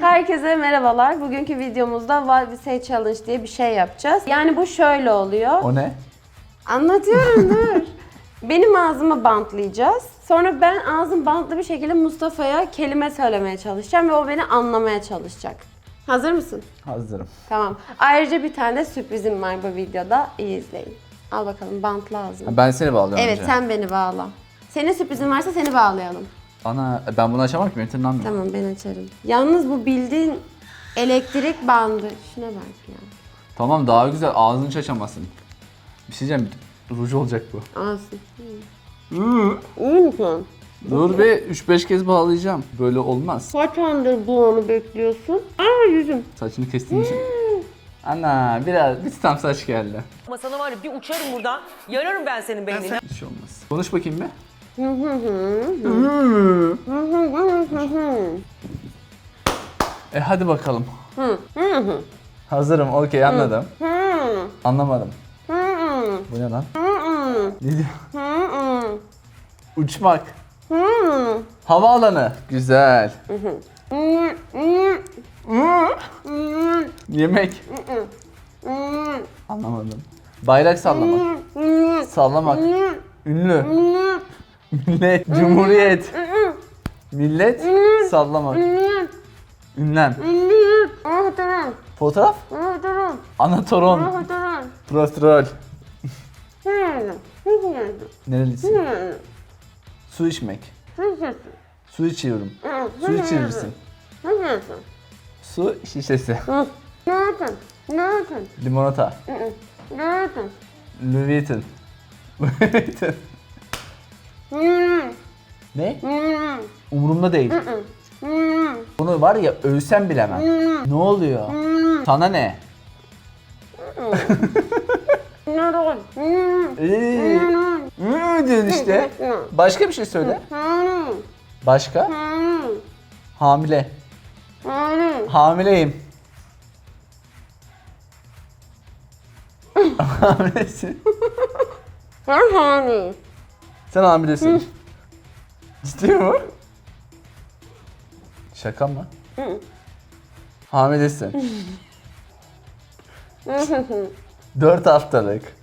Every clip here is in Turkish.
Herkese merhabalar. Bugünkü videomuzda What We Say Challenge diye bir şey yapacağız. Yani bu şöyle oluyor. O ne? Anlatıyorum dur. Benim ağzımı bantlayacağız. Sonra ben ağzım bantlı bir şekilde Mustafa'ya kelime söylemeye çalışacağım ve o beni anlamaya çalışacak. Hazır mısın? Hazırım. Tamam. Ayrıca bir tane sürprizim var bu videoda. İyi izleyin. Al bakalım bantla ağzını. Ben seni bağlıyorum Evet önce. sen beni bağla. Senin sürprizin varsa seni bağlayalım. Ana ben bunu açamam ki benim tırnağım yok. Tamam ben açarım. Yalnız bu bildiğin elektrik bandı. Şuna bak ya. Tamam daha güzel ağzını hiç açamazsın. Bir şey diyeceğim ruj olacak bu. Alsın. İyi misin? Dur be 3-5 kez bağlayacağım. Böyle olmaz. Kaç andır bu onu bekliyorsun? Aa yüzüm. Saçını kestiğin için. Ana biraz bir tam saç geldi. Ama sana var ya bir uçarım buradan. Yararım ben senin beynini. Bir şey olmaz. Konuş bakayım bir. E hadi bakalım. Hazırım okey anladım. Anlamadım. Bu ne lan? Ne diyor? Uçmak. Havaalanı. Güzel. Yemek. Anlamadım. Bayrak sallamak. Sallamak. Ünlü. Millet. Cumhuriyet. Millet. Sallamak. Ünlem. Fotoğraf. Anatoron. Prostrol. Nerelisin? Su içmek. Su içiyorum. Su içirirsin. Su şişesi. Limonata. Louis Vuitton. Louis Vuitton. Ne? Umurumda değil. Bunu var ya ölsem bilemem. Ne oluyor? Sana ne? Ee, hmm diyorsun işte. Başka bir şey söyle. Başka? Hamile. Hamileyim. Hamilesin. Sen hamilesin. Ciddi mi? Şaka mı? Hamilesin. Dört haftalık.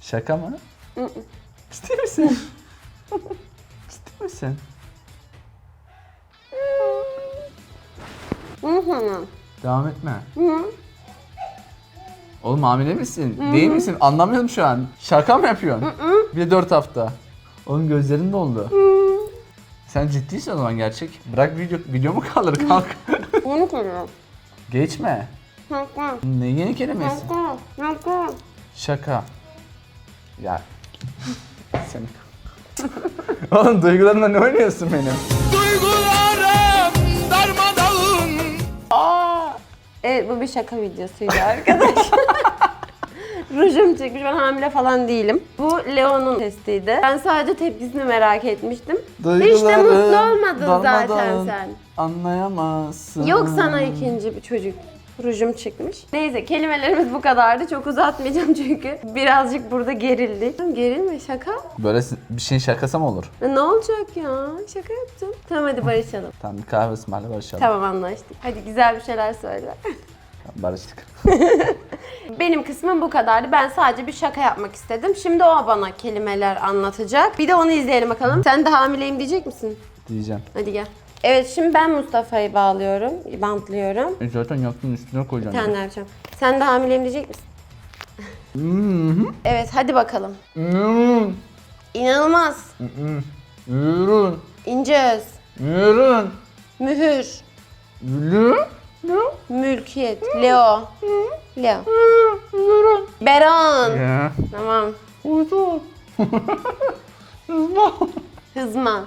Şaka mı? Ciddi misin? Ciddi misin? Devam etme. Oğlum hamile misin? Değil misin? Anlamıyorum şu an. Şaka mı yapıyorsun? Bir de dört hafta. Oğlum gözlerin doldu. Sen ciddisin o zaman gerçek. Bırak video, video mu kalır kalk. Geçme. Ne yeni kelimesi? Şaka. Ya. Sen. Oğlum duygularımla ne oynuyorsun benim? Duygularım Evet bu bir şaka videosuydu arkadaşlar. Rujum çıkmış ben hamile falan değilim. Bu Leo'nun testiydi. Ben sadece tepkisini merak etmiştim. Hiç de Duygularım mutlu olmadın zaten sen. Anlayamazsın. Yok sana ikinci bir çocuk. Rujum çıkmış. Neyse kelimelerimiz bu kadardı. Çok uzatmayacağım çünkü birazcık burada gerildik. Gerilme şaka. Böyle bir şeyin şakası mı olur? E, Ne olacak ya? Şaka yaptım. Tamam hadi barışalım. Tamam bir kahve ısmarla barışalım. Tamam anlaştık. Hadi güzel bir şeyler söyle. Tamam, barıştık. Benim kısmım bu kadardı. Ben sadece bir şaka yapmak istedim. Şimdi o bana kelimeler anlatacak. Bir de onu izleyelim bakalım. Sen de hamileyim diyecek misin? Diyeceğim. Hadi gel. Evet şimdi ben Mustafa'yı bağlıyorum. Bantlıyorum. E zaten yaktın üstüne Bir koyacaksın. tane daha yapacağım. Sen de hamileyim diyecek misin? evet hadi bakalım. Yürün. İnanılmaz. Yürün. İnce öz. Yürün. Mühür. Yürün. Mülkiyet. Leo. Leo. Beran. Ya. Tamam. Uydu. Kızma.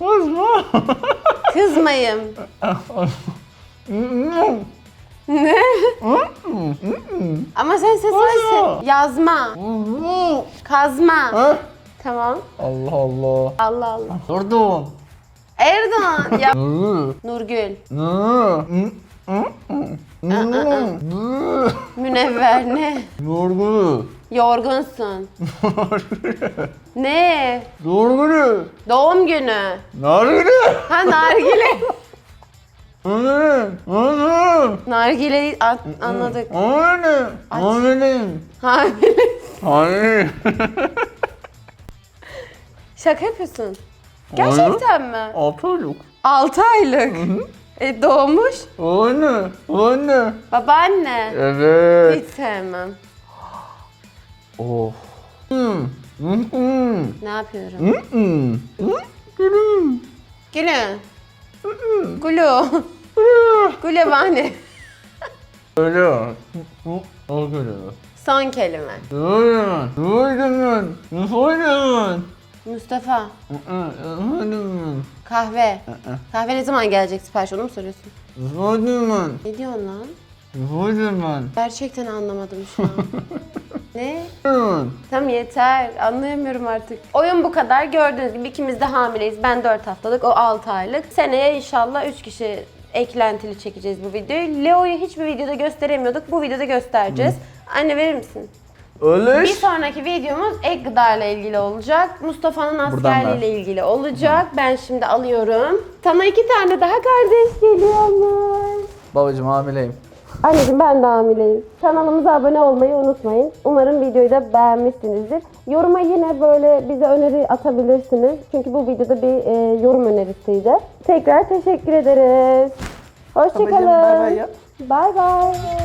Kızmayım. ne? Ama sen ses versin. Yazma. Kazma. Tamam. Allah Allah. Allah Allah. Durdum. Erdoğan. Ya. Nurgül. Münevver ne? Yorgu. Yorgunsun. ne? Doğru günü. Doğum günü. Nargile. Ha nargile. Nargile. Nargile. Nargileyi an- anladık. Aç. Nargile. Hamile. Hayır. Şaka yapıyorsun. Gerçekten mi? Altı aylık. 6 aylık. E doğmuş. Anne. Anne. Babaanne. Evet. Hiç sevmem. Of. Hmm. Hmm. Ne yapıyorum? Hmm. Gülü. Gulu. Gulu bani. Öyle. O göre. Son kelime. Duydun. Duydun. Duydun. Mustafa. Kahve. Kahve ne zaman gelecek sipariş onu mu soruyorsun? Duydun. Ne diyorsun lan? Duydun. Gerçekten anlamadım şu an. ne? Tamam yeter. Anlayamıyorum artık. Oyun bu kadar. Gördüğünüz gibi ikimiz de hamileyiz. Ben 4 haftalık, o 6 aylık. Seneye inşallah 3 kişi eklentili çekeceğiz bu videoyu. Leo'yu hiçbir videoda gösteremiyorduk. Bu videoda göstereceğiz. Anne verir misin? Bir sonraki videomuz ek gıda ile ilgili olacak. Mustafa'nın Buradan askerliğiyle ilgili olacak. Ben şimdi alıyorum. Sana iki tane daha kardeş geliyormuş. Babacım hamileyim. Anneciğim ben de hamileyim. Kanalımıza abone olmayı unutmayın. Umarım videoyu da beğenmişsinizdir. Yoruma yine böyle bize öneri atabilirsiniz. Çünkü bu videoda bir e, yorum önerisiydi. Tekrar teşekkür ederiz. Hoşçakalın. Babacığım, bay bay. Bay bay.